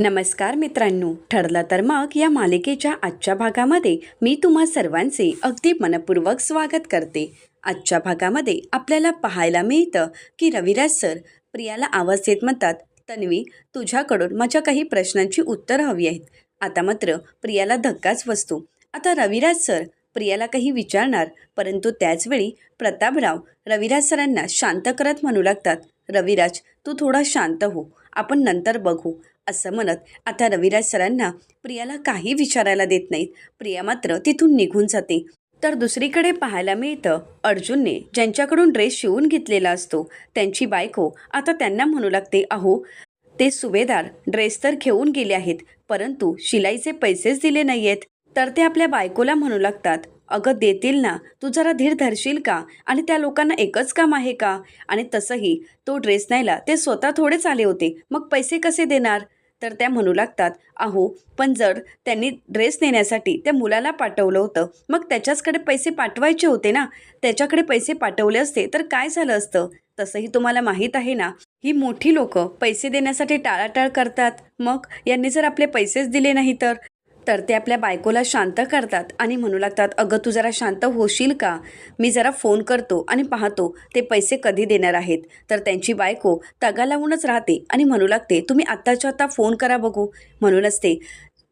नमस्कार मित्रांनो. ठरलं तर मग या मालिकेच्या आजच्या भागामध्ये मी तुम्हा सर्वांचे अगदी मनपूर्वक स्वागत करते. आजच्या भागामध्ये आपल्याला पाहायला मिळतं की रविराज सर प्रियाला आवाज देत म्हणतात तन्वी तुझ्याकडून माझ्या काही प्रश्नांची उत्तरं हवी आहेत. आता मात्र प्रियाला धक्काच बसतो. आता रविराज सर प्रियाला काही विचारणार परंतु त्याचवेळी प्रतापराव रविराज सरांना शांत करत म्हणू लागतात रविराज तू थोडा शांत हो. आपण नंतर बघू. असं म्हणत आता रविराज सरांना प्रियाला काही विचारायला देत नाहीत. प्रिया मात्र तिथून निघून जाते. तर दुसरीकडे पाहायला मिळतं अर्जुनने ज्यांच्याकडून ड्रेस शिवून घेतलेला असतो त्यांची बायको आता त्यांना म्हणू लागते अहो ते सुभेदार ड्रेस तर घेऊन गेले आहेत परंतु शिलाईचे पैसेच दिले नाही आहेत तर ते आपल्या बायकोला म्हणू लागतात अगं देतील ना तू जरा धीर धरशील का? आणि त्या लोकांना एकच काम आहे का? आणि तसंही तो ड्रेस न्यायला ते स्वतः थोडेच आले होते मग पैसे कसे देणार? तर त्या म्हणू लागतात अहो पण जर त्यांनी ड्रेस नेण्यासाठी त्या मुलाला पाठवलं होतं मग त्याच्याचकडे पैसे पाठवायचे होते ना? त्याच्याकडे पैसे पाठवले असते तर काय झालं असतं? तसंही तुम्हाला माहीत आहे ना ही मोठी लोक पैसे देण्यासाठी टाळाटाळ करतात. मग यांनी जर आपले पैसेच दिले नाही तर? तर ते आपल्या बायकोला शांत करतात आणि म्हणू लागतात अगं तू जरा शांत होशील का? मी जरा फोन करतो आणि पाहतो ते पैसे कधी देणार आहेत? तर त्यांची बायको तगा लावूनच राहते आणि म्हणू लागते तुम्ही आत्ताच्या आत्ता फोन करा बघू. म्हणूनच ते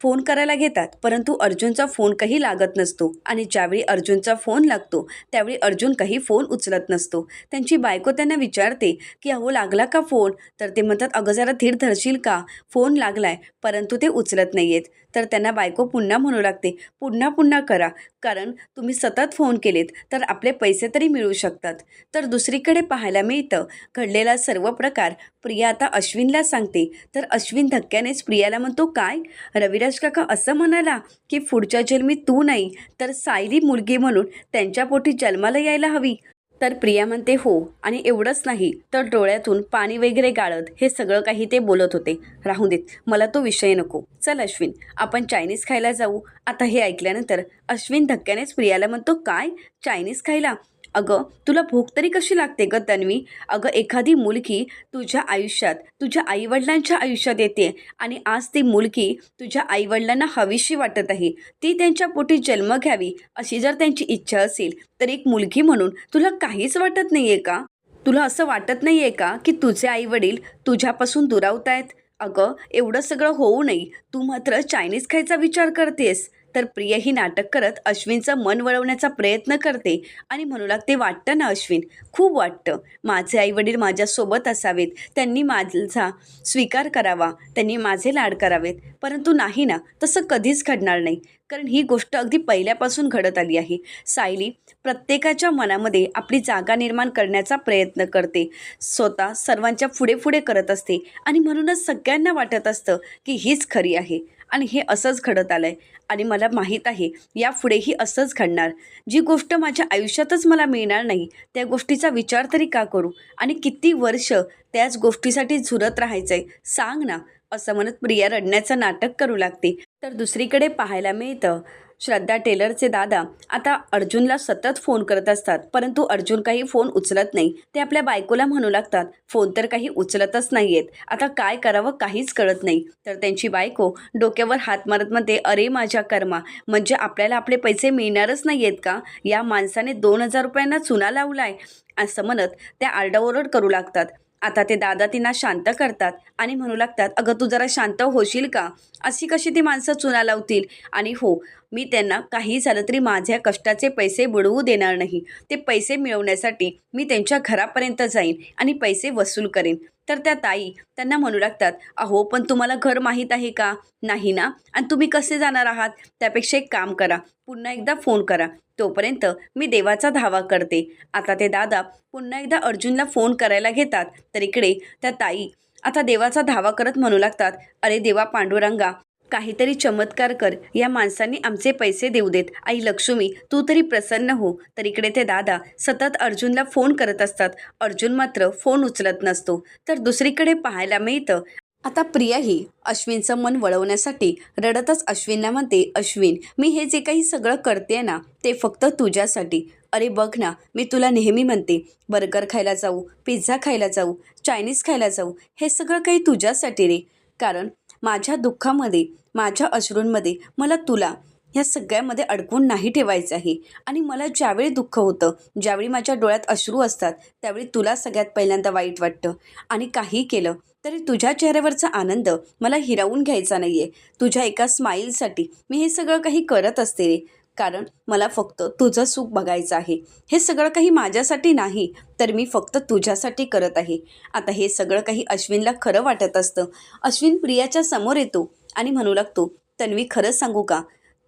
फोन करायला घेतात परंतु अर्जुनचा फोन काही लागत नसतो आणि ज्यावेळी अर्जुनचा फोन लागतो त्यावेळी अर्जुन काही फोन उचलत नसतो. त्यांची बायको त्यांना विचारते की अहो लागला का फोन? तर ते म्हणतात अगं जरा धीर धरशील का? फोन लागलाय परंतु ते उचलत नाही आहेत तर त्यांना बायको पुन्हा म्हणू लागते. पुन्हा पुन्हा करा. कारण तुम्ही सतत फोन केलेत तर आपले पैसे तरी मिळू शकतात. तर दुसरीकडे पाहायला मिळतं घडलेला सर्व प्रकार प्रिया आता अश्विनला सांगते. तर अश्विन धक्क्यानेच प्रियाला म्हणतो काय? रविराज काका असं म्हणाला की पुढच्या जन्मी तू नाही तर सायली मुलगी म्हणून त्यांच्या पोटी जन्माला यायला हवी. तर प्रिया म्हणते हो. आणि एवढंच नाही तर डोळ्यातून पाणी वगैरे गाळत हे सगळं काही ते बोलत होते. राहू देत मला तो विषय नको. चल अश्विन आपण चायनीज खायला जाऊ. आता हे ऐकल्यानंतर अश्विन धक्क्यानेच प्रियाला म्हणतो काय? चायनीज खायला? अगं तुला भूक तरी कशी लागते ग तन्वी? अगं एखादी मुलगी तुझ्या आयुष्यात तुझ्या आईवडिलांच्या आयुष्यात येते आणि आज ती मुलगी तुझ्या आईवडिलांना हवीशी वाटत आहे. ती त्यांच्या पोटी जन्म घ्यावी अशी जर त्यांची इच्छा असेल तर एक मुलगी म्हणून तुला काहीच वाटत नाही आहे का? तुला असं वाटत नाही आहे का की तुझे आईवडील तुझ्यापासून दुरावत आहेत अगं एवढं सगळं होऊ नये. तू मात्र चायनीज खायचा विचार करतेस. तर प्रिय ही नाटक करत अश्विनचं मन वळवण्याचा प्रयत्न करते आणि म्हणू लागते वाटतं ना अश्विन? खूप वाटतं. माझे आईवडील माझ्यासोबत असावेत. त्यांनी माझा स्वीकार करावा. त्यांनी माझे लाड करावेत. परंतु नाही ना तसं कधीच घडणार नाही. कारण ही गोष्ट अगदी पहिल्यापासून घडत आली आहे. सायली प्रत्येकाच्या मनामध्ये आपली जागा निर्माण करण्याचा प्रयत्न करते. स्वतः सर्वांच्या पुढे पुढे करत असते आणि म्हणूनच सगळ्यांना वाटत असतं की हीच खरी आहे. आणि हे असंच घडत आलं आहे आणि मला माहीत आहे यापुढेही असंच घडणार. जी गोष्ट माझ्या आयुष्यातच मला मिळणार नाही त्या गोष्टीचा विचार तरी का करू? आणि किती वर्ष त्याच गोष्टीसाठी झुरत राहायचं आहे सांग ना असं म्हणत प्रिया रडण्याचं नाटक करू लागते. तर दुसरीकडे पाहायला मिळतं श्रद्धा टेलरचे दादा आता अर्जुनला सतत फोन करत असतात परंतु अर्जुन काही फोन उचलत नाही. ते आपल्या बायकोला म्हणू लागतात फोन तर काही उचलतच नाही आहेत आता काय करावं काहीच कळत नाही. तर त्यांची बायको डोक्यावर हात मारत म्हणते अरे माझ्या कर्मा म्हणजे आपल्याला आपले पैसे मिळणारच नाही आहेत का? या माणसाने दोन हजार रुपयांना चुना लावलाय. असं म्हणत त्या आरडाओरड करू लागतात. आता ते दादा तिना शांत करतात आणि म्हणू लागतात अगं तू जरा शांत होशील का? अशी कशी ती माणसं चुना लावतील? आणि हो मी त्यांना काही झालं तरी माझ्या कष्टाचे पैसे बुडवू देणार नाही. ते पैसे मिळवण्यासाठी मी त्यांच्या घरापर्यंत जाईन आणि पैसे वसूल करेन. तर त्या ताई त्यांना म्हणू लागतात अहो पण तुम्हाला घर माहीत आहे का? नाही ना. आणि तुम्ही कसे जाणार आहात? त्यापेक्षा एक काम करा पुन्हा एकदा फोन करा. तोपर्यंत मी देवाचा धावा करते. आता ते दादा पुन्हा एकदा अर्जुनला फोन करायला घेतात. तर इकडे त्या ताई आता देवाचा धावा करत म्हणू लागतात अरे देवा पांडुरंगा काहीतरी चमत्कार कर. या माणसांनी आमचे पैसे देऊ देत. आई लक्ष्मी तू तरी प्रसन्न हो. तर इकडे ते दादा सतत अर्जुनला फोन करत असतात. अर्जुन मात्र फोन उचलत नसतो. तर दुसरीकडे पाहायला मिळतं. आता प्रियाही अश्विनचं मन वळवण्यासाठी रडतच अश्विनला म्हणते अश्विन मी हे जे काही सगळं करते ना ते फक्त तुझ्यासाठी. अरे बघ ना मी तुला नेहमी म्हणते बर्गर खायला जाऊ पिझ्झा खायला जाऊ चायनीज खायला जाऊ हे सगळं काही तुझ्यासाठी रे. कारण माझ्या दुःखामध्ये माझ्या अश्रूंमध्ये मला तुला ह्या सगळ्यामध्ये अडकून नाही ठेवायचं आहे. आणि मला ज्यावेळी दुःख होतं ज्यावेळी माझ्या डोळ्यात अश्रू असतात त्यावेळी तुला सगळ्यात पहिल्यांदा वाईट वाटतं. आणि काही केलं तरी तुझ्या चेहऱ्यावरचा आनंद मला हिरावून घ्यायचा नाही आहे तुझ्या एका स्माईलसाठी मी हे सगळं काही करत असते रे. कारण मला फक्त तुझं सुख बघायचं आहे. हे सगळं काही माझ्यासाठी नाही तर मी फक्त तुझ्यासाठी करत आहे. आता हे सगळं काही अश्विनला खरं वाटत असतं. अश्विन प्रियाच्या समोर येतो आणि म्हणू लागतो तन्वी खरंच सांगू का?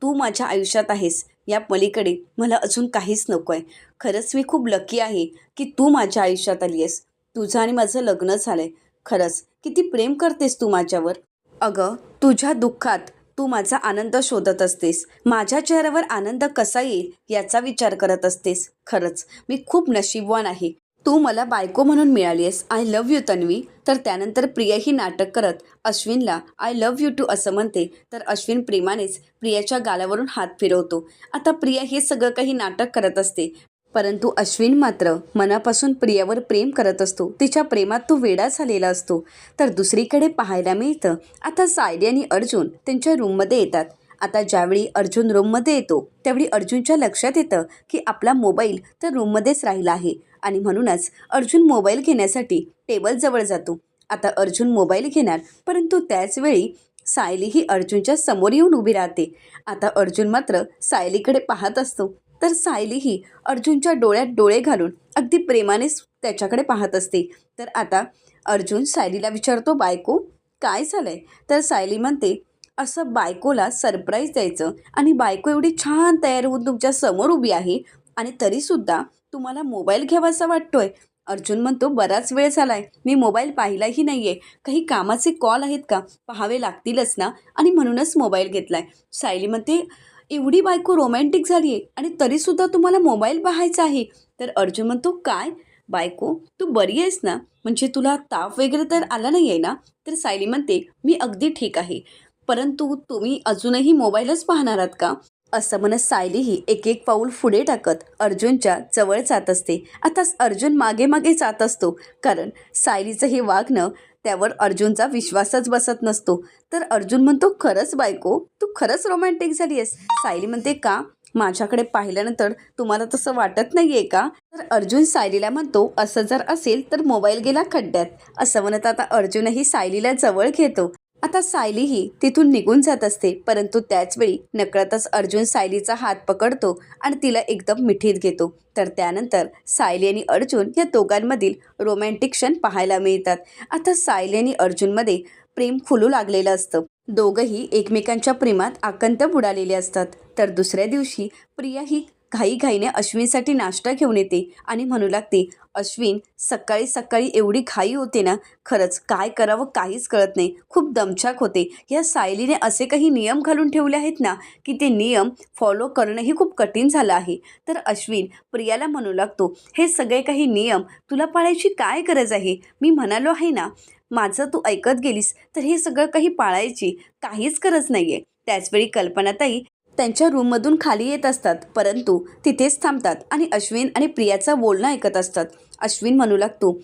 तू माझ्या आयुष्यात आहेस. या पलीकडे मला अजून काहीच नको आहे खरंच मी खूप लकी आहे की तू माझ्या आयुष्यात आली आहेस. तुझं आणि माझं लग्न झालं आहे खरंच किती प्रेम करतेस तू माझ्यावर. अगं तुझ्या दुःखात तू माझा आनंद शोधत असतेस. माझ्या चेहऱ्यावर आनंद कसा येईल याचा विचार करत असतेस. खरंच मी खूप नशीबवान आहे. तू मला बायको म्हणून मिळाली आहेस आय लव्ह यू तन्वी. तर त्यानंतर प्रिया ही नाटक करत अश्विनला आय लव्ह यू टू असं म्हणते. तर अश्विन प्रेमानेच प्रियाच्या गालावरून हात फिरवतो. आता प्रिया हे सगळं काही नाटक करत असते. परंतु अश्विन मात्र मनापासून प्रियावर प्रेम करत असतो. तिच्या प्रेमात तो वेडा झालेला असतो. तर दुसरीकडे पाहायला मिळतं आता सायली आणि अर्जुन त्यांच्या रूममध्ये येतात. आता ज्यावेळी अर्जुन रूममध्ये येतो त्यावेळी अर्जुनच्या लक्षात येतं की आपला मोबाईल तर रूममध्येच राहिला आहे. आणि म्हणूनच अर्जुन मोबाईल घेण्यासाठी टेबलजवळ जातो. आता अर्जुन मोबाईल घेणार परंतु त्याचवेळी सायली ही अर्जुनच्या समोर येऊन उभी राहते. आता अर्जुन मात्र सायलीकडे पाहत असतो. तर सायली ही अर्जुनच्या डोळ्यात डोळे घालून अगदी प्रेमानेच त्याच्याकडे पाहत असते. तर आता अर्जुन सायलीला विचारतो बायको काय झालंय? तर सायली म्हणते असं बायकोला सरप्राईज द्यायचं आणि बायको एवढी छान तयार होऊन तुमच्यासमोर उभी आहे आणि तरीसुद्धा तुम्हाला मोबाईल घ्यावासा वाटतोय. अर्जुन म्हणतो बराच वेळ झालाय मी मोबाईल पाहिलाही नाही आहे काही कामाचे कॉल आहेत का? पाहावे लागतीलच ना? आणि म्हणूनच मोबाईल घेतलाय. सायली म्हणते एवढी बायको रोमॅन्टिक झाली आहे आणि तरीसुद्धा तुम्हाला मोबाईल पाहायचा आहे. तर अर्जुन म्हणतो काय? बायको तू बरी आहेस ना? म्हणजे तुला ताप वगैरे तर आला नाही आहे ना? तर सायली म्हणते मी अगदी ठीक आहे. परंतु तुम्ही अजूनही मोबाईलच पाहणार आहात का? असं म्हणत सायलीही एक एक पाऊल पुढे टाकत अर्जुनच्या जवळ जात असते. आता अर्जुन मागे मागे जात असतो कारण सायलीचं हे वागणं त्यावर अर्जुनचा विश्वासच बसत नसतो. तर अर्जुन म्हणतो खरंच बायको तू खरंच रोमॅन्टिक झाली आहेस सायली म्हणते का? माझ्याकडे पाहिल्यानंतर तुम्हाला तसं वाटत नाही आहे का? तर अर्जुन सायलीला म्हणतो असं जर असेल तर मोबाईल गेला खड्ड्यात. असं म्हणत आता अर्जुनही सायलीला जवळ घेतो. आता सायलीही तिथून निघून जात असते परंतु त्याचवेळी नकळतच अर्जुन सायलीचा हात पकडतो आणि तिला एकदम मिठीत घेतो. तर त्यानंतर सायली आणि अर्जुन या दोघांमधील रोमॅन्टिक क्षण पाहायला मिळतात. आता सायली आणि अर्जुनमध्ये प्रेम फुलू लागलेलं असतं. दोघंही एकमेकांच्या प्रेमात आकंत बुडालेले असतात. तर दुसऱ्या दिवशी प्रिया ही घाईघाईने अश्विनसाठी नाश्ता घेऊन येते आणि म्हणू लागते अश्विन सकाळी सकाळी एवढी घाई होते ना? खरंच काय करावं काहीच कळत नाही. खूप दमछाक होते. या सायलीने असे काही नियम घालून ठेवले आहेत ना की ते नियम फॉलो करणंही खूप कठीण झालं आहे. तर अश्विन प्रियाला म्हणू लागतो हे सगळे काही नियम तुला पाळायची काय गरज आहे? मी म्हणालो आहे ना माझं तू ऐकत गेलीस तर हे सगळं काही पाळायची काहीच गरज नाही आहे त्याचवेळी कल्पनाताई त्यांच्या रूममधून खाली येत असतात परंतु तिथेच थांबतात आणि अश्विन आणि प्रियाचं बोलणं ऐकत असतात. अश्विन म्हणू लागतो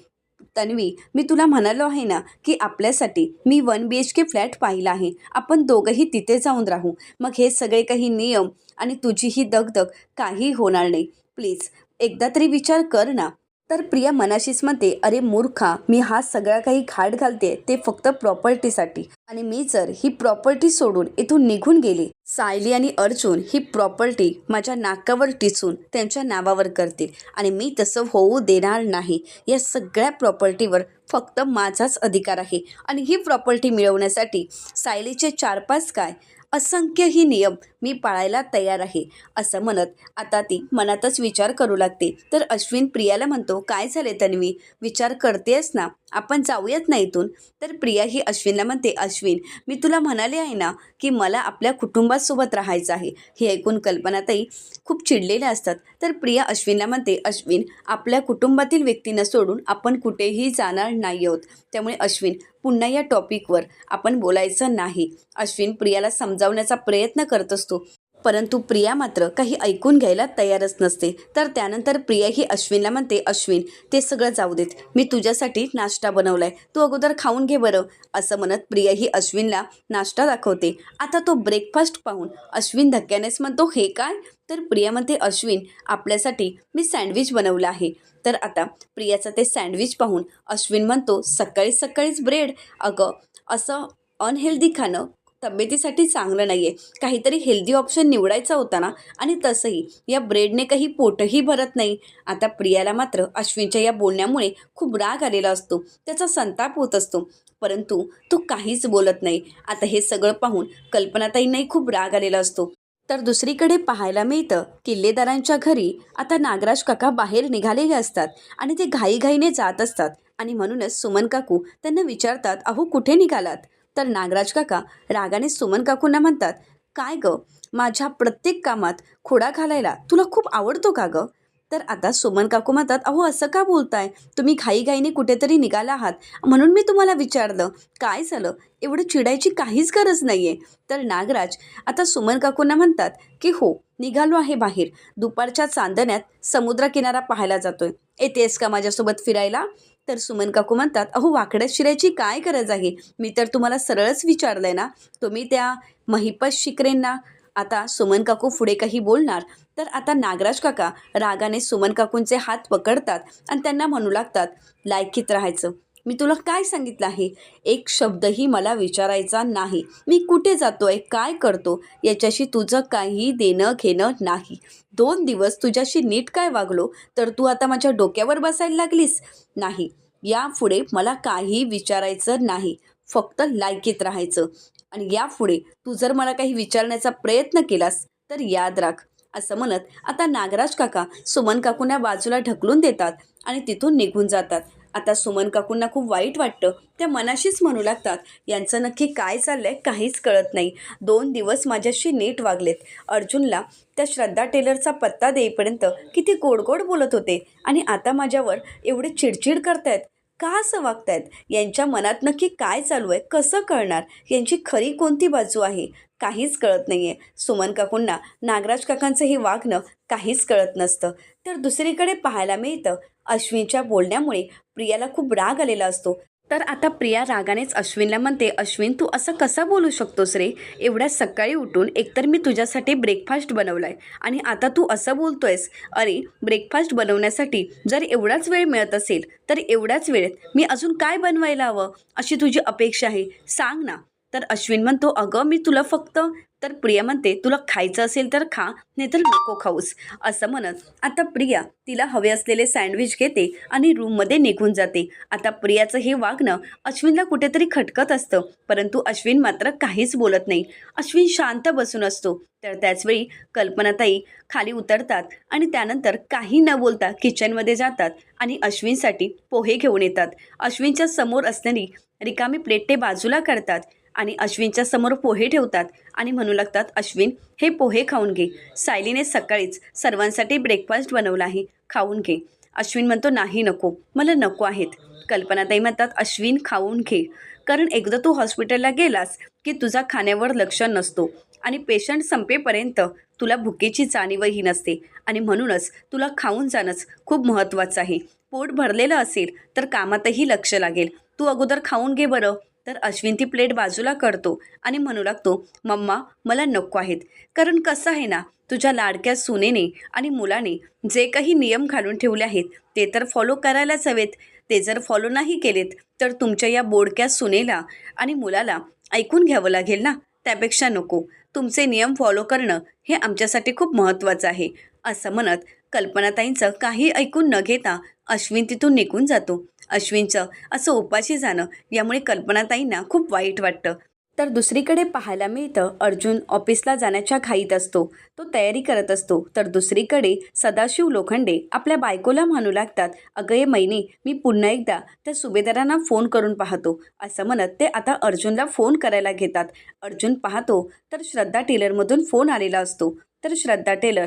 तन्वी मी तुला म्हणालो आहे ना की आपल्यासाठी मी one B H K flat पाहिला आहे. आपण दोघंही तिथे जाऊन राहू. मग हे सगळे काही नियम आणि तुझी ही दगदग काही होणार नाही. प्लीज एकदा तरी विचार कर ना. तर प्रिया मनाशीच म्हणते अरे मूर्खा मी हा सगळा काही घाट घालते ते फक्त प्रॉपर्टीसाठी. आणि मी जर ही प्रॉपर्टी सोडून इथून निघून गेली सायली आणि अर्जुन ही प्रॉपर्टी माझ्या नाकावर टिचून त्यांच्या नावावर करतील. आणि मी तसं होऊ देणार नाही. या सगळ्या प्रॉपर्टीवर फक्त माझाच अधिकार आहे. आणि ही प्रॉपर्टी मिळवण्यासाठी सायलीचे चार पाच काय? असंख्य ही नियम मी पाळायला तयार आहे असं म्हणत आता ती मनातच विचार करू लागते. तर अश्विन प्रियाला म्हणतो काय झाले तन्वी? विचार करतेस ना? आपण जाऊयात ना इथून? तर प्रिया ही अश्विनला म्हणते अश्विन मी तुला म्हणाले आहे ना की मला आपल्या कुटुंबासोबत राहायचं आहे. हे ऐकून कल्पनाताई खूप चिडलेल्या असतात. तर प्रिया अश्विनला म्हणते अश्विन आपल्या कुटुंबातील व्यक्तींना सोडून आपण कुठेही जाणार नाही आहोत. त्यामुळे अश्विन पुन्हा या टॉपिकवर आपण बोलायचं नाही. अश्विन प्रियाला समजावण्याचा प्रयत्न करत असतो. परंतु प्रिया मात्र काही ऐकून घ्यायला तयारच नसते. तर त्यानंतर प्रिया ही अश्विनला म्हणते अश्विन ते सगळं जाऊ देत. मी तुझ्यासाठी नाश्ता बनवलाय. तू अगोदर खाऊन घे बरं. असं म्हणत प्रिया ही अश्विनला नाश्ता दाखवते. आता तो ब्रेकफास्ट पाहून अश्विन धक्क्यानेच म्हणतो हे काय? तर प्रिया म्हणते अश्विन आपल्यासाठी मी सँडविच बनवलं आहे. तर आता प्रियाचं ते सँडविच पाहून अश्विन म्हणतो सकाळी सकाळीच ब्रेड अगं असं अनहेल्दी खाणं तब्येतीसाठी चांगलं नाही आहे काहीतरी हेल्दी ऑप्शन निवडायचा होता ना? आणि तसंही या ब्रेडने काही पोटही भरत नाही. आता प्रियाला मात्र अश्विनच्या या बोलण्यामुळे खूप राग आलेला असतो. त्याचा संताप होत असतो. परंतु तो काहीच बोलत नाही. आता हे सगळं पाहून कल्पनाताईंनाही खूप राग आलेला असतो. तर दुसरीकडे पाहायला मिळतं किल्लेदारांच्या घरी आता नागराज काका बाहेर निघालेले असतात आणि ते घाईघाईने जात असतात. आणि म्हणूनच सुमन काकू त्यांना विचारतात अहो कुठे निघालात? तर नागराज काका रागाने सुमन काकूंना म्हणतात काय गं? माझ्या प्रत्येक कामात खोडा घालायला तुला खूप आवडतो का गं? तर आता सुमन काकू म्हणतात अहो असं का बोलताय? तुम्ही घाईघाईने कुठेतरी निघाला आहात. म्हणून मी तुम्हाला विचारलं काय झालं? एवढं चिडायची काहीच गरज नाही आहे तर नागराज आता सुमन काकूंना म्हणतात की हो निघालो आहे बाहेर. दुपारच्या चांदण्यात समुद्रकिनारा पाहायला जातोय. येतेस का माझ्यासोबत फिरायला? तर सुमन काकू म्हणतात अहो वाकड्यात शिरायची काय गरज आहे? मी तर तुम्हाला सरळच विचारलंय ना. तुम्ही त्या महिपत शिकरेंना आता सुमन काकू पुढे काही बोलणार. तर आता नागराज काका रागाने सुमन काकूंचे हात पकडतात आणि त्यांना म्हणू लागतात लायकीत राहायचं. मी तुला काय सांगितलं आहे? एक शब्दही मला विचारायचा नाही. मी कुठे जातो आहे काय करतो? याच्याशी तुझं काही देणं घेणं नाही. दोन दिवस तुझ्याशी नीट काय वागलो? तर तू आता माझ्या डोक्यावर बसायला लागलीस? नाही. यापुढे मला काही विचारायचं नाही. फक्त लायकीत राहायचं. आणि यापुढे तू जर मला काही विचारण्याचा प्रयत्न केलास तर याद राख. असं म्हणत आता नागराज काका सुमन काकूंना बाजूला ढकलून देतात आणि तिथून निघून जातात. आता सुमन काकूंना खूप वाईट वाटतं. त्या मनाशीच म्हणू लागतात यांचं नक्की काय चाललंय काहीच कळत नाही. दोन दिवस माझ्याशी नीट वागलेत. अर्जुनला त्या श्रद्धा टेलरचा पत्ता देईपर्यंत किती गोड गोड बोलत होते. आणि आता माझ्यावर एवढे चिडचिड करतायत. का असं वागतायत? यांच्या मनात नक्की काय चालू आहे? कसं कळणार? यांची खरी कोणती बाजू आहे? काहीच कळत नाही आहे सुमन काकूंना नागराज काकांचं हे वागणं काहीच कळत नसतं. तर दुसरीकडे पाहायला मिळतं अश्विनच्या बोलण्यामुळे प्रियाला खूप राग आलेला असतो. तर आता प्रिया रागानेच अश्विनला म्हणते अश्विन तू असं कसं बोलू शकतोस रे? एवढ्या सकाळी उठून एकतर मी तुझ्यासाठी ब्रेकफास्ट बनवला आहे आणि आता तू असं बोलतोयस. अरे ब्रेकफास्ट बनवण्यासाठी जर एवढाच वेळ मिळत असेल तर एवढ्याच वेळेत मी अजून काय बनवायला हवं? अशी तुझी अपेक्षा आहे. सांग ना. तर अश्विन म्हणतो अगं मी तुला फक्त तर प्रिया म्हणते तुला खायचं असेल तर खा नाहीतर नको खाऊस. असं म्हणत आता प्रिया तिला हवे असलेले सँडविच घेते आणि रूममध्ये निघून जाते. आता प्रियाचं हे वागणं अश्विनला कुठेतरी खटकत असतं परंतु अश्विन मात्र काहीच बोलत नाही. अश्विन शांत बसून असतो. तर त्याचवेळी कल्पनाताई खाली उतरतात आणि त्यानंतर काही न बोलता किचनमध्ये जातात आणि अश्विनसाठी पोहे घेऊन येतात. अश्विनच्या समोर असणारी रिकामी प्लेट ते बाजूला करतात आणि अश्विनच्या समोर पोहे ठेवतात आणि म्हणू लागतात अश्विन हे पोहे खाऊन घे. सायलीने सकाळीच सर्वांसाठी ब्रेकफास्ट बनवला आहे. खाऊन घे. अश्विन म्हणतो नाही नको. मला नको आहेत. कल्पनाताई म्हणतात अश्विन खाऊन घे. कारण एकदा तू हॉस्पिटलला गेलास की तुझा खाण्यावर लक्ष नसतो आणि पेशंट संपेपर्यंत तुला भुकेची जाणीवही नसते आणि म्हणूनच तुला खाऊन जाणंच खूप महत्त्वाचं आहे. पोट भरलेलं असेल तर कामातही लक्ष लागेल. तू अगोदर खाऊन घे बरं. तर अश्विन ती प्लेट बाजूला करतो आणि म्हणू लागतो मम्मा मला नको आहेत. कारण कसं आहे ना तुझ्या लाडक्या सुनेने आणि मुलाने जे काही नियम घालून ठेवले आहेत ते तर फॉलो करायलाच हवेत. ते जर फॉलो नाही केलेत तर तुमच्या या बोडक्या सुनेला आणि मुलाला ऐकून घ्यावं लागेल ना? त्यापेक्षा नको. तुमचे नियम फॉलो करणं हे आमच्यासाठी खूप महत्त्वाचं आहे. असं म्हणत कल्पनाताईंचं काही ऐकून न घेता अश्विन तिथून निघून जातो. अश्विनचं. असं उपाशी जाणं यामुळे कल्पनाताईंना खूप वाईट वाटतं. तर दुसरीकडे पाहायला मिळतं अर्जुन ऑफिसला जाण्याच्या घाईत असतो. तो तयारी करत असतो. तर दुसरीकडे सदाशिव लोखंडे आपल्या बायकोला म्हणू लागतात अगये महिने मी पुन्हा एकदा त्या सुभेदारांना फोन करून पाहतो. असं म्हणत ते आता अर्जुनला फोन करायला घेतात. अर्जुन पाहतो तर श्रद्धा टेलरमधून फोन आलेला असतो. तर श्रद्धा टेलर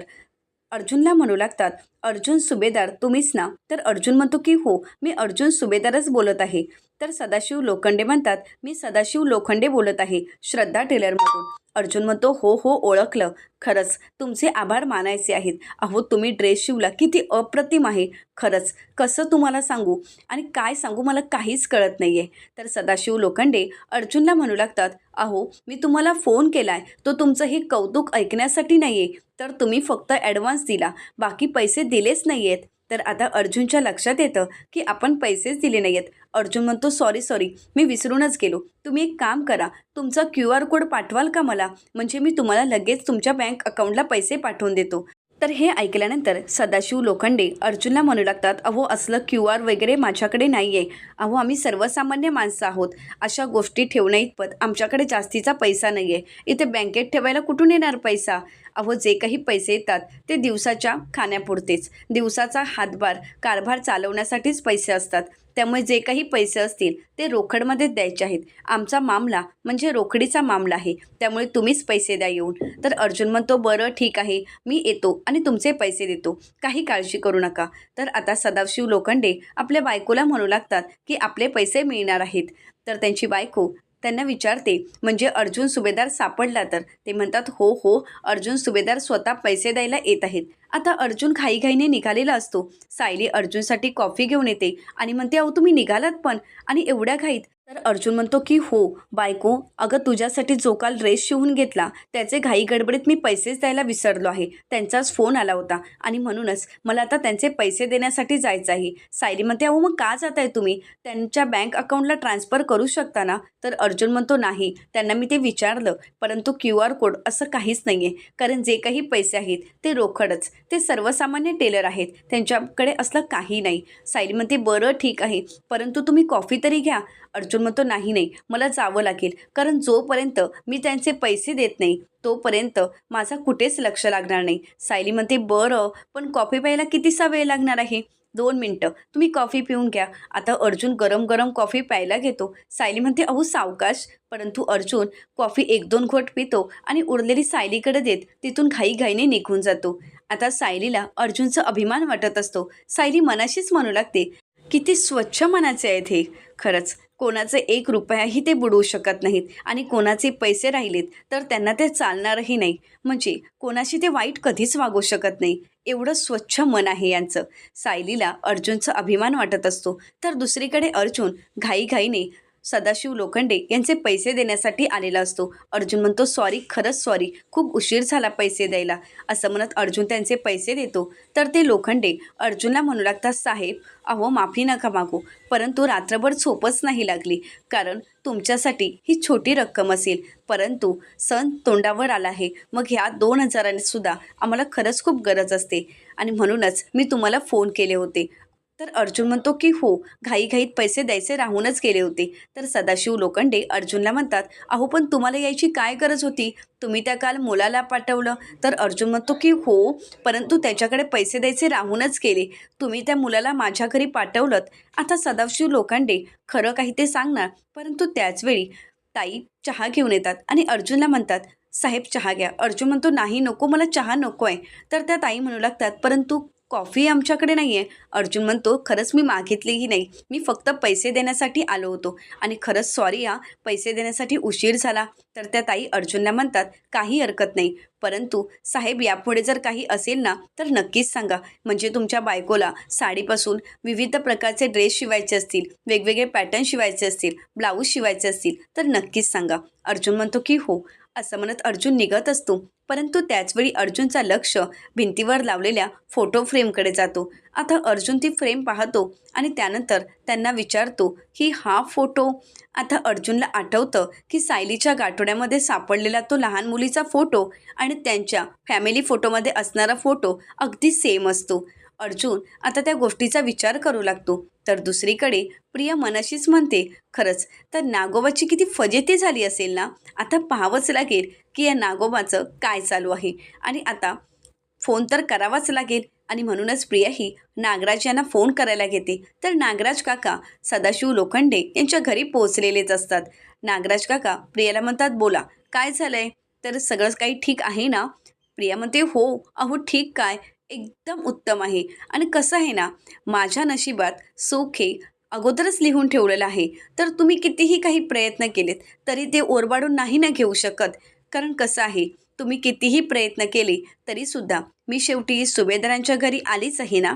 अर्जुनला म्हणू लागतात अर्जुन सुभेदार तुम्हीच ना? तर अर्जुन म्हणतो की हो मी अर्जुन सुभेदारच बोलत आहे. तर सदाशिव लोखंडे म्हणतात मी सदाशिव लोखंडे बोलत आहे श्रद्धा टेलरमधून. अर्जुन म्हणतो हो हो ओळखलं. खरंच तुमचे आभार मानायचे आहेत. अहो तुम्ही ड्रेस शिवला किती अप्रतिम आहे. खरंच कसं तुम्हाला सांगू? आणि काय सांगू मला काहीच कळत नाही आहे तर सदाशिव लोखंडे अर्जुनला म्हणू लागतात अहो मी तुम्हाला फोन केला आहे तो तुमचं हे कौतुक ऐकण्यासाठी नाही आहे तर तुम्ही फक्त ॲडव्हान्स दिला. बाकी पैसे दिलेच नाही आहेत तर आता अर्जुनच्या लक्षात येतं की आपण पैसेच दिले नाही आहेत अर्जुन म्हणतो सॉरी सॉरी मी विसरूनच गेलो. तुम्ही एक काम करा. तुमचा क्यू आर कोड पाठवाल का मला? म्हणजे मी तुम्हाला लगेच तुमच्या बँक अकाउंटला पैसे पाठवून देतो. तर हे ऐकल्यानंतर सदाशिव लोखंडे अर्जुनला म्हणू लागतात अहो असलं क्यू आर वगैरे माझ्याकडे नाही आहे अहो आम्ही सर्वसामान्य माणसं आहोत. अशा गोष्टी ठेवण्या इतपत आमच्याकडे जास्तीचा पैसा नाही आहे इथे बँकेत ठेवायला कुठून येणार पैसा? अहो जे काही पैसे येतात ते दिवसाच्या खाण्यापुरतेच. दिवसाचा हातभार कारभार चालवण्यासाठीच पैसे असतात. त्यामुळे जे काही पैसे असतील ते रोखडमध्येच द्यायचे आहेत. आमचा मामला म्हणजे रोखडीचा मामला आहे. त्यामुळे तुम्हीच पैसे द्या येऊन. तर अर्जुन म्हणतो बरं ठीक आहे. मी येतो आणि तुमचे पैसे देतो. काही काळजी करू नका. तर आता सदाशिव लोखंडे आपल्या बायकोला म्हणू लागतात की आपले पैसे मिळणार आहेत. तर त्यांची बायको त्यांना विचारते म्हणजे अर्जुन सुभेदार सापडला तर? ते म्हणतात हो हो अर्जुन सुभेदार स्वतः पैसे द्यायला येत आहेत. आता अर्जुन घाईघाईने निघालेला असतो. सायली अर्जुनसाठी कॉफी घेऊन येते आणि म्हणते अहो तुम्ही निघालात पण आणि एवढ्या घाईत तर अर्जुन म्हणतो की हो बायको अगं तुझ्यासाठी जो काल ड्रेस शिवून घेतला त्याचे घाई गडबडीत मी पैसेच द्यायला विसरलो आहे. त्यांचाच फोन आला होता आणि म्हणूनच मला आता त्यांचे पैसे देण्यासाठी जायचं आहे. सायली म्हणते अहो मग का जात आहे तुम्ही? त्यांच्या बँक अकाउंटला ट्रान्सफर करू शकता ना? तर अर्जुन म्हणतो नाही त्यांना मी ते विचारलं परंतु क्यू आर कोड असं काहीच नाही आहे कारण जे काही पैसे आहेत ते रोकडच ते सर्वसामान्य टेलर आहेत. त्यांच्याकडे असलं काही नाही. सायली म्हणते बरं ठीक आहे. परंतु तुम्ही कॉफी तरी घ्या. अर्जुन म्हणतो नाही नाही मला जावं लागेल. कारण जोपर्यंत मी त्यांचे पैसे देत नाही तोपर्यंत माझा कुठेच लक्ष लागणार नाही. सायली म्हणते बरं पण कॉफी प्यायला कितीसा वेळ लागणार आहे? दोन मिनटं. तुम्ही कॉफी पिऊन घ्या. आता अर्जुन गरम गरम कॉफी प्यायला घेतो. सायली म्हणते अहो सावकाश. परंतु अर्जुन कॉफी एक दोन घोट पितो आणि उरलेली सायलीकडे देत तिथून घाईघाईने निघून जातो. आता सायलीला अर्जुनचा अभिमान वाटत असतो. सायली मनाशीच म्हणू लागते किती स्वच्छ मनाचे आहेत हे. खरंच कोणाचे एक रुपयाही ते बुडवू शकत नाहीत आणि कोणाचे पैसे राहिलेत तर त्यांना ते चालणारही नाही. म्हणजे कोणाशी ते वाईट कधीच वागू शकत नाही. एवढं स्वच्छ मन आहे यांचं. सायलीला अर्जुनचा अभिमान वाटत असतो. तर दुसरीकडे अर्जुन घाईघाईने सदाशिव लोखंडे यांचे पैसे देण्यासाठी आलेला असतो. अर्जुन म्हणतो सॉरी खरंच सॉरी खूप उशीर झाला पैसे द्यायला. असं म्हणत अर्जुन त्यांचे पैसे देतो. तर ते लोखंडे अर्जुनला म्हणू लागतात साहेब अहो माफी नका मागू. परंतु रात्रभर झोपच नाही लागली. कारण तुमच्यासाठी ही छोटी रक्कम असेल. परंतु सण तोंडावर आला आहे. मग ह्या दोन हजारांनी सुद्धा आम्हाला खरंच खूप गरज असते. आणि म्हणूनच मी तुम्हाला फोन केले होते. तर अर्जुन म्हणतो की हो घाईघाईत पैसे द्यायचे राहूनच गेले होते. तर सदाशिव लोखंडे अर्जुनला म्हणतात अहो पण तुम्हाला यायची काय गरज होती? तुम्ही त्या काल मुलाला पाठवलं. तर अर्जुन म्हणतो की हो परंतु त्याच्याकडे पैसे द्यायचे राहूनच गेले. तुम्ही त्या मुलाला माझ्या घरी पाठवलं आता सदाशिव लोखंडे खरं काही ते सांगणार परंतु त्याचवेळी ताई चहा घेऊन येतात आणि अर्जुनला म्हणतात साहेब चहा घ्या. अर्जुन म्हणतो नाही नको मला चहा नको आहे तर त्या ताई म्हणू लागतात परंतु कॉफी आमच्याकडे नाही आहे अर्जुन म्हणतो खरंच मी मागितलीही नाही. मी फक्त पैसे देण्यासाठी आलो होतो. आणि खरंच सॉरी हा पैसे देण्यासाठी उशीर झाला. तर त्या ताई अर्जुनला म्हणतात काही हरकत नाही. परंतु साहेब यापुढे जर काही असेल ना तर नक्कीच सांगा. म्हणजे तुमच्या बायकोला साडीपासून विविध प्रकारचे ड्रेस शिवायचे असतील वेगवेगळे पॅटर्न शिवायचे असतील ब्लाऊज शिवायचे असतील तर नक्कीच सांगा. अर्जुन म्हणतो की हो. असं म्हणत अर्जुन निघत असतो. परंतु त्याचवेळी अर्जुनचा लक्ष भिंतीवर लावलेल्या फोटो फ्रेमकडे जातो. आता अर्जुन ती फ्रेम पाहतो आणि त्यानंतर त्यांना विचारतो की हा फोटो आता अर्जुनला आठवतं की सायलीच्या गाठोड्यामध्ये सापडलेला तो लहान मुलीचा फोटो आणि त्यांच्या फॅमिली फोटोमध्ये असणारा फोटो अगदी सेम असतो. अर्जुन आता त्या गोष्टीचा विचार करू लागतो. तर दुसरीकडे प्रिया मनाशीच म्हणते खरंच तर नागोबाची किती फजेती झाली असेल ना? आता पाहावंच लागेल की या नागोबाचं काय चालू आहे. आणि आता फोन तर करावाच लागेल. आणि म्हणूनच प्रिया ही नागराज यांना फोन करायला घेते. तर नागराज काका सदाशिव लोखंडे यांच्या घरी पोहोचलेलेच असतात. नागराज काका प्रियाला म्हणतात बोला काय झालंय? तर सगळं काही ठीक आहे ना? प्रिया म्हणते हो अहो ठीक काय? एकदम उत्तम आहे. आणि कसं आहे ना माझ्या नशिबात सुख हे अगोदरच लिहून ठेवलेलं आहे. तर तुम्ही कितीही काही प्रयत्न केलेत तरी ते ओरबाडून नाही ना घेऊ शकत. कारण कसं आहे तुम्ही कितीही प्रयत्न केले तरीसुद्धा मी शेवटी सुभेदारांच्या घरी आलीच आहे ना?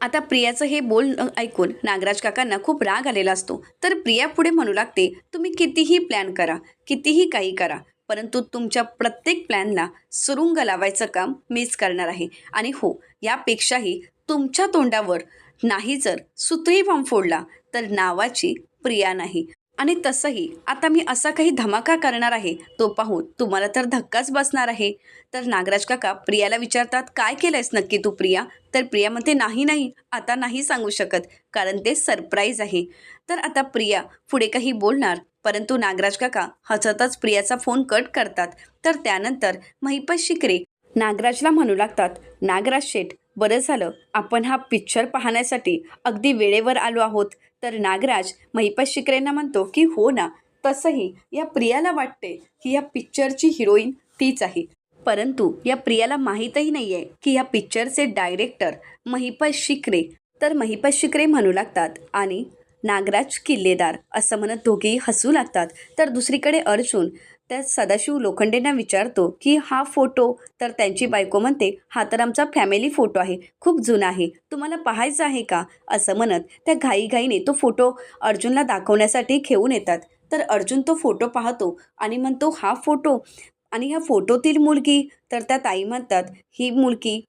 आता प्रियाचं हे बोल ऐकून नागराज काकांना खूप राग आलेला असतो. तर प्रिया पुढे म्हणू लागते तुम्ही कितीही प्लॅन करा कितीही काही करा परंतु तुमच्या प्रत्येक प्लॅनला सुरुंग लावायचं काम मीच करणार आहे. आणि हो यापेक्षाही तुमच्या तोंडावर नाही जर सुतही बॉम्ब फोडला तर नावाची प्रिया नाही. आणि तसंही आता मी असा काही धमाका करणार आहे तो पाहून तुम्हाला तर धक्काच बसणार आहे. तर नागराज काका प्रियाला विचारतात काय केलंयस नक्की तू प्रिया? तर प्रिया म्हणते नाही नाही आता नाही सांगू शकत कारण ते सरप्राईज आहे. तर आता प्रिया पुढे काही बोलणार परंतु नागराज काका हसतच प्रियाचा फोन कट करतात. तर त्यानंतर महिपत शिकरे नागराजला म्हणू लागतात नागराज शेठ बरं झालं. आपण हा पिक्चर पाहण्यासाठी अगदी वेळेवर आलो आहोत. तर नागराज महिपत शिकरेंना म्हणतो की हो ना तसंही या प्रियाला वाटते की या पिक्चरची हिरोईन तीच आहे. परंतु या प्रियाला माहीतही नाही आहे की या पिक्चरचे डायरेक्टर महिपत शिकरे. तर महिपत शिकरे म्हणू लागतात आणि नागराज किल्लेदार असं म्हणत दोघेही हसू लागतात. तर दुसरीकडे अर्जुन त्या सदाशिव लोखंडेंना विचारतो की हा फोटो? तर त्यांची बायको म्हणते हा तर आमचा फॅमिली फोटो आहे. खूप जुना आहे. तुम्हाला पाहायचा आहे का? असं म्हणत त्या घाईघाईने तो फोटो अर्जुनला दाखवण्यासाठी घेऊन येतात. तर अर्जुन तो फोटो पाहतो आणि म्हणतो हा फोटो आणि ह्या फोटोतील मुलगी? तर त्या ताई म्हणतात ही मुलगी.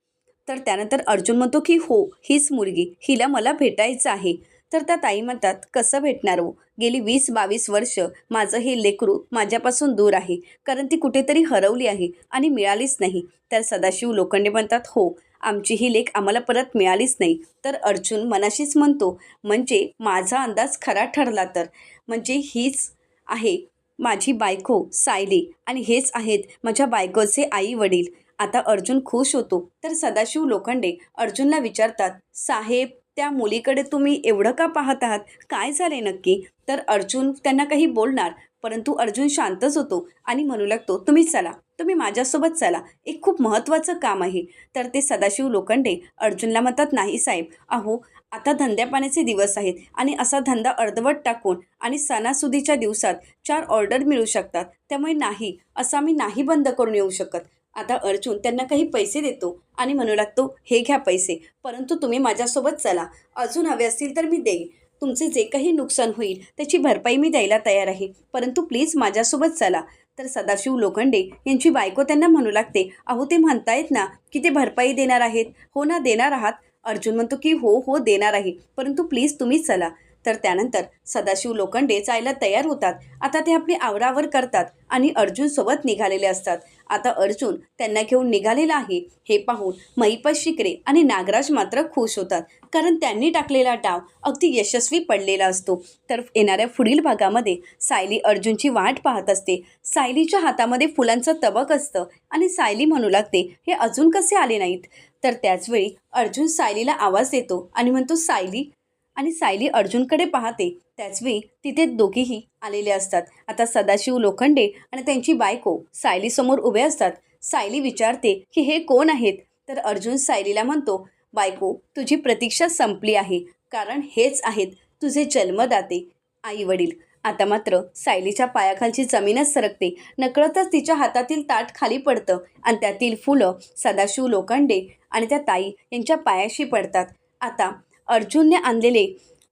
तर त्यानंतर अर्जुन म्हणतो की हो हीच मुलगी. हिला मला भेटायचं आहे. तर त्या ताई म्हणतात कसं भेटणार हो? गेली वीस बावीस वर्ष माझं हे लेकरू माझ्यापासून दूर आहे. कारण ती कुठेतरी हरवली आहे आणि मिळालीच नाही. तर सदाशिव लोखंडे म्हणतात हो आमची ही लेख आम्हाला परत मिळालीच नाही. तर अर्जुन मनाशीच म्हणतो म्हणजे माझा अंदाज खरा ठरला तर? म्हणजे हीच आहे माझी बायको सायली आणि हेच आहेत माझ्या बायकोचे आई वडील आता अर्जुन खुश होतो. तर सदाशिव लोखंडे अर्जुनला विचारतात साहेब त्या मुलीकडे तुम्ही एवढं का पाहत आहात? काय झाले नक्की? तर अर्जुन त्यांना काही बोलणार परंतु अर्जुन शांतच होतो आणि म्हणू लागतो तुम्ही चला तुम्ही माझ्यासोबत चला. एक खूप महत्त्वाचं काम आहे. तर ते सदाशिव लोखंडे अर्जुनला म्हणतात नाही साहेब अहो आता धंद्यापाण्याचे दिवस आहेत आणि असा धंदा अर्धवट टाकून आणि सणासुदीच्या दिवसात चार ऑर्डर मिळू शकतात. त्यामुळे नाही असं आम्ही नाही बंद करून येऊ शकत. आता अर्जुन त्यांना काही पैसे देतो आणि म्हणू लागतो हे घ्या पैसे परंतु तुम्ही माझ्यासोबत चला. अजून हवे असतील तर मी देईन. तुमचे जे काही नुकसान होईल त्याची भरपाई मी द्यायला तयार आहे. परंतु प्लीज माझ्यासोबत चला. तर सदाशिव लोखंडे यांची बायको त्यांना म्हणू लागते अहो ते म्हणतायत ना की ते भरपाई देणार आहेत. हो ना देणार आहात. अर्जुन म्हणतो की हो हो देणार आहे. परंतु प्लीज तुम्हीच चला. तर त्यानंतर सदाशिव लोखंडे जायला तयार होतात. आता ते आपली आवरावर करतात आणि अर्जुन सोबत निघालेले असतात. आता अर्जुन त्यांना घेऊन निघालेला आहे. हे पाहून महिपत शिकरे आणि नागराज मात्र खुश होतात. कारण त्यांनी टाकलेला डाव अगदी यशस्वी पडलेला असतो. तर येणाऱ्या पुढील भागामध्ये सायली अर्जुनची वाट पाहत असते. सायलीच्या हातामध्ये फुलांचं तबक असतं आणि सायली म्हणू लागते हे अजून कसे आले नाहीत? तर त्याचवेळी अर्जुन सायलीला आवाज देतो आणि म्हणतो सायली आणि सायली अर्जुनकडे पाहते. त्याचवेळी तिथे दोघेही आलेले असतात. आता सदाशिव लोखंडे आणि त्यांची बायको सायलीसमोर उभे असतात. सायली विचारते की हे कोण आहेत? तर अर्जुन सायलीला म्हणतो बायको तुझी प्रतीक्षा संपली आहे. कारण हेच आहेत तुझे जन्मदाते आई वडील आता मात्र सायलीच्या पायाखालची जमीनच सरकते. नकळतच तिच्या हातातील ताट खाली पडतं आणि त्यातील फुलं सदाशिव लोखंडे आणि त्या ताई यांच्या पायाशी पडतात. आता अर्जुनने आणलेले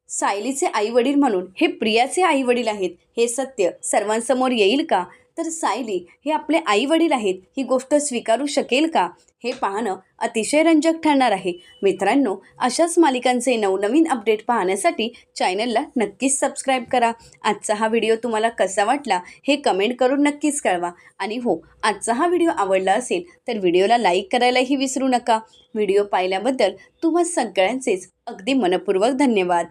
सायलीचे आईवडील म्हणून हे प्रियाचे आईवडील आहेत हे सत्य सर्वांसमोर येईल का? तर सायली हे आपले आईवडील आहेत. ही गोष्ट स्वीकारू शकेल का? हे पाहणं अतिशय रंजक ठरणार आहे. मित्रांनो अशाच मालिकांचे नवनवीन अपडेट पाहण्यासाठी चॅनलला नक्कीच सबस्क्राईब करा. आजचा हा व्हिडिओ तुम्हाला कसा वाटला हे कमेंट करून नक्कीच कळवा. आणि हो आजचा हा व्हिडिओ आवडला असेल तर व्हिडिओला लाईक करायलाही विसरू नका. व्हिडिओ पाहिल्याबद्दल तुम्हा सगळ्यांचेच अगदी मनपूर्वक धन्यवाद.